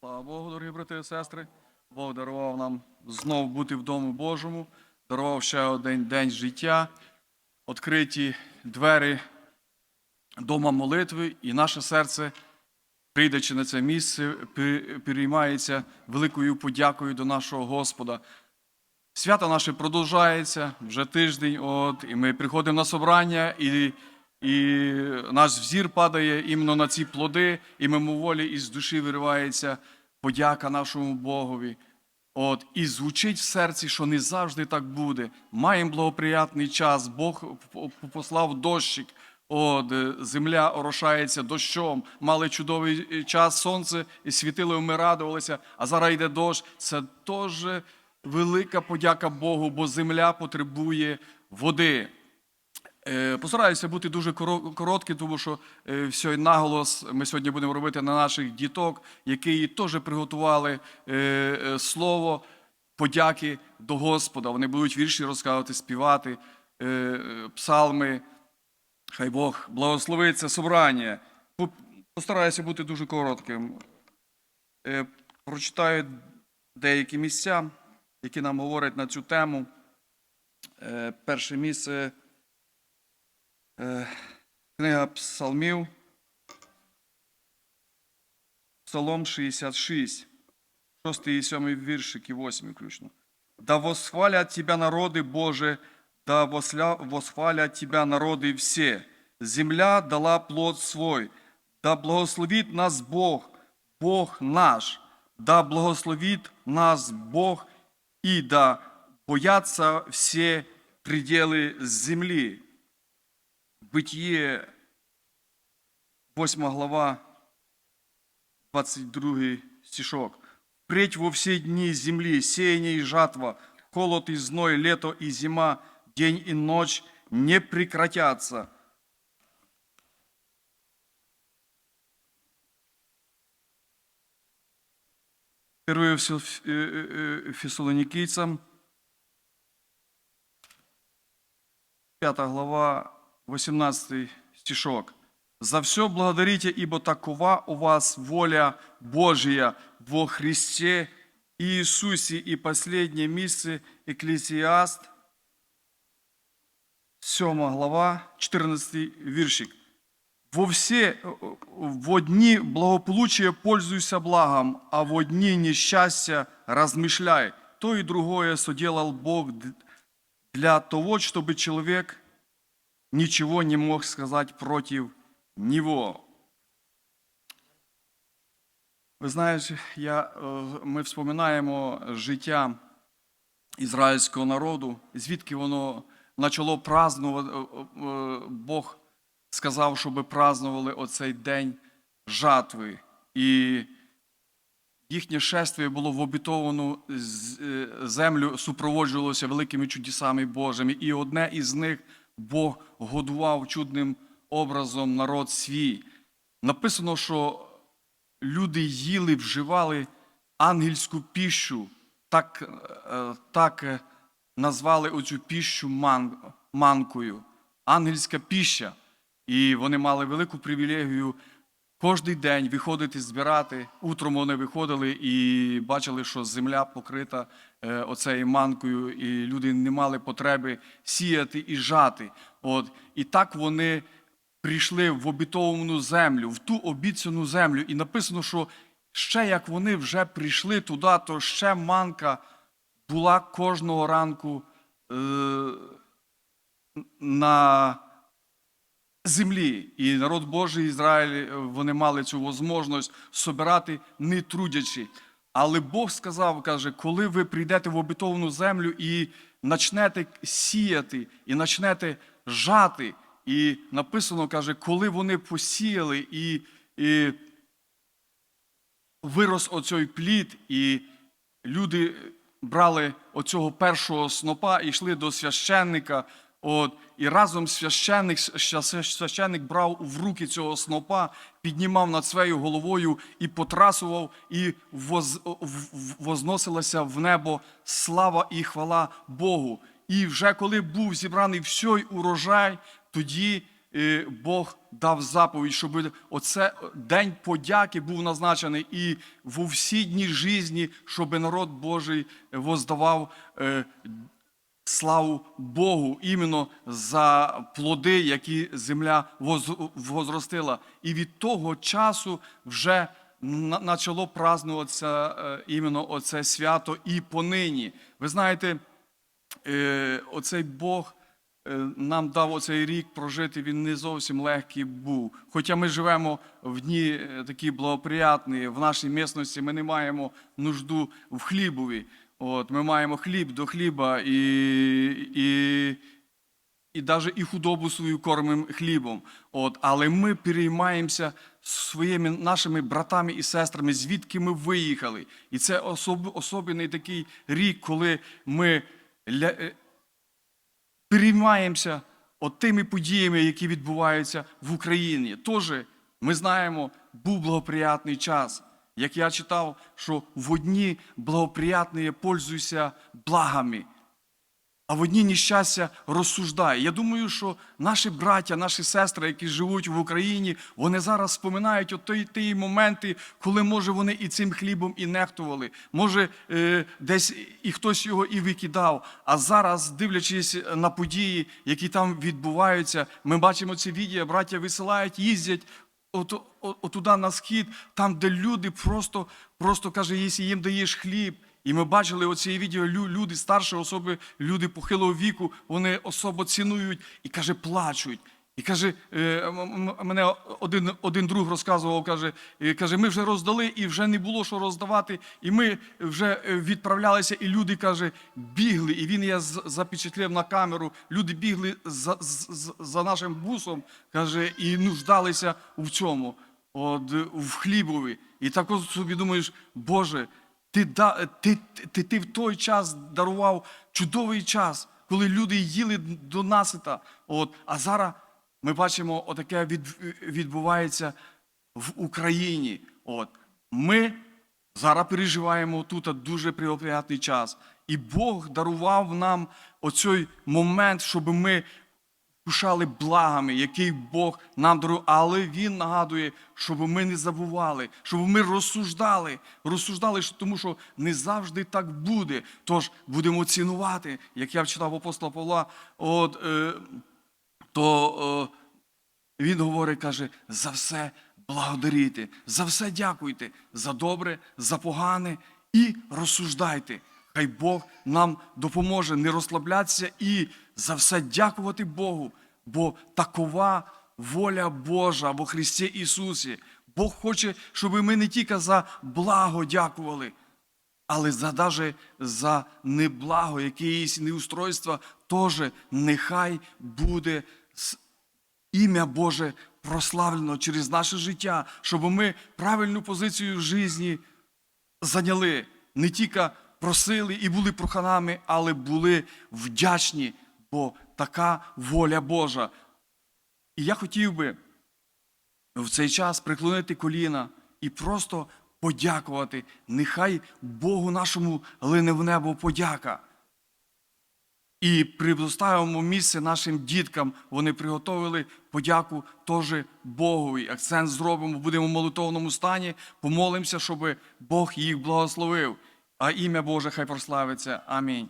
Слава Богу, дорогі брати і сестри. Бог дарував нам знов бути в Дому Божому, дарував ще один день життя, відкриті двері дома молитви, і наше серце, прийдячи на це місце, пер- переймається великою подякою до нашого Господа. Свято наше продовжується вже тиждень, от, і ми приходимо на собрання, і, і наш взір падає іменно на ці плоди, і мимоволі із душі виривається подяка нашому Богові. От, і звучить в серці, що не завжди так буде. Маємо благоприятний час, Бог послав дощик. От, е, земля орошається дощом, мали чудовий е, час, сонце і світило, і ми радувалися, а зараз йде дощ. Це теж велика подяка Богу, бо земля потребує води. Е, Постараюся бути дуже коро- короткий, тому що е, все наголос ми сьогодні будемо робити на наших діток, які теж приготували е, слово подяки до Господа. Вони будуть вірші розказувати, співати, псалми. Хай Бог благословить це собрання. Постараюся бути дуже коротким. Прочитаю деякі місця, які нам говорять на цю тему. Перше місце. Е, Книга Псалмів, Псалом 66, 6 і 7 віршик і 8 включно. Да восхвалят Тебя народы, Боже, да восля- восхвалят Тебя народы все. Земля дала плод свой. Да благословит нас Бог, Бог наш. Да благословит нас Бог, и да боятся все пределы земли. Бытие, 8 глава, 22 стишок. «Впредь во все дни земли, сеяние и жатва, холод и зной, лето и зима, день и ночь не прекратятся». Первое э, э, э, Фессалоникийцам, 5 глава, 18 стишок. «За все благодарите, ибо такова у вас воля Божия во Христе Иисусе». И последнее место Экклесиаст, 7 глава, 14 віршик. Во все, во дни благополучия пользуйся благом, а во дни несчастья размышляй. То и другое соделал Бог для того, чтобы человек ничего не мог сказать против него. Ви знаєте, я, е, ми вспоминаємо життя ізраїльського народу, звідки воно почало празднувати. е, е, Бог сказав, щоб празднували оцей день жатви. І їхнє шествие було в обітовану е, землю, супроводжувалося великими чудесами Божими. І одне із них Бог годував чудним образом народ свій. Написано, що люди їли, вживали ангельську піщу, так, е, так е, назвали оцю піщу ман, манкою. Ангельська піща. І вони мали велику привілегію кожен день виходити збирати. Утром вони виходили і бачили, що земля покрита оцею манкою, і люди не мали потреби сіяти і жати. От. І так вони прийшли в обітовану землю, в ту обіцяну землю. І написано, що ще як вони вже прийшли туди, то ще манка була кожного ранку е, на землі. І народ Божий Ізраїль, е, вони мали цю можливість собирати, не трудячи. Але Бог сказав, каже, коли ви прийдете в обітовану землю і почнете сіяти, і почнете жати, і написано, каже, коли вони посіяли і, і вирос оцей плід, і люди брали оцього першого снопа і йшли до священника. От, і разом священник, священник брав в руки цього снопа, піднімав над своєю головою і потрасував, і воз, возносилася в небо слава і хвала Богу. І вже коли був зібраний всій урожай, тоді е, Бог дав заповідь, щоб оце день подяки був назначений і в всі дні житті, щоб народ Божий воздавав е, славу Богу іменно за плоди, які земля воз- возростила. І від того часу вже почало празднуватися е, іменно оце свято і понині. Ви знаєте, е, оцей Бог е, нам дав оцей рік прожити, він не зовсім легкий був. Хоча ми живемо в дні такі благоприятні, в нашій місності ми не маємо нужду в хлібові. От, ми маємо хліб до хліба і, і, і навіть і худобу свою кормимо хлібом. От, але ми переймаємося своїми нашими братами і сестрами, звідки ми виїхали. І це особ, особливий такий рік, коли ми ля, е, переймаємося от тими подіями, які відбуваються в Україні. Тож ми знаємо, був благоприятний час. Як я читав, що в одні благоприятні пользуйся благами, а в одні нещастя розсуждає. Я думаю, що наші браття, наші сестри, які живуть в Україні, вони зараз споминають от ті моменти, коли, може, вони і цим хлібом і нехтували. Може, е, десь і хтось його і викидав. А зараз, дивлячись на події, які там відбуваються, ми бачимо ці відео, браття висилають, їздять. От, от, от туди на схід, там, де люди просто, просто каже, якщо їм даєш хліб, і ми бачили оці відео, лю- люди, старші особи, люди похилого віку, вони особо цінують і каже, плачуть. І каже, е, мене один, один друг розказував, каже, е, каже, ми вже роздали і вже не було що роздавати. І ми вже е, відправлялися, і люди каже, бігли. І він я запечатлів на камеру. Люди бігли за, за нашим бусом, каже, і нуждалися в цьому, от, в хлібові. І так от собі думаєш, Боже, ти, ти, ти, ти в той час дарував чудовий час, коли люди їли до насита. От, а зараз ми бачимо, отаке від, відбувається в Україні. От. Ми зараз переживаємо тут дуже благоприятний час. І Бог дарував нам оцей момент, щоб ми кушали благами, який Бог нам дарує, але Він нагадує, щоб ми не забували, щоб ми розсуждали, розсуждали, тому що не завжди так буде. Тож будемо цінувати, як я читав апостола Павла, от, е, то е, він говорить, каже, за все благодарійте, за все дякуйте, за добре, за погане і розсуждайте. Хай Бог нам допоможе не розслаблятися і за все дякувати Богу, бо такова воля Божа во Христі Ісусі. Бог хоче, щоб ми не тільки за благо дякували, але за даже за неблаго, якісь неустройства, теж нехай буде ім'я Боже прославлено через наше життя, щоб ми правильну позицію в житті зайняли, не тільки просили і були проханами, але були вдячні, бо така воля Божа. І я хотів би в цей час приклонити коліна і просто подякувати. Нехай Богу нашому лине в небо подяка. І при предоставимо місце нашим діткам. Вони приготовили подяку теж Богові. Акцент зробимо, будемо в молитовному стані, помолимося, щоб Бог їх благословив. А ім'я Боже хай прославиться. Амінь.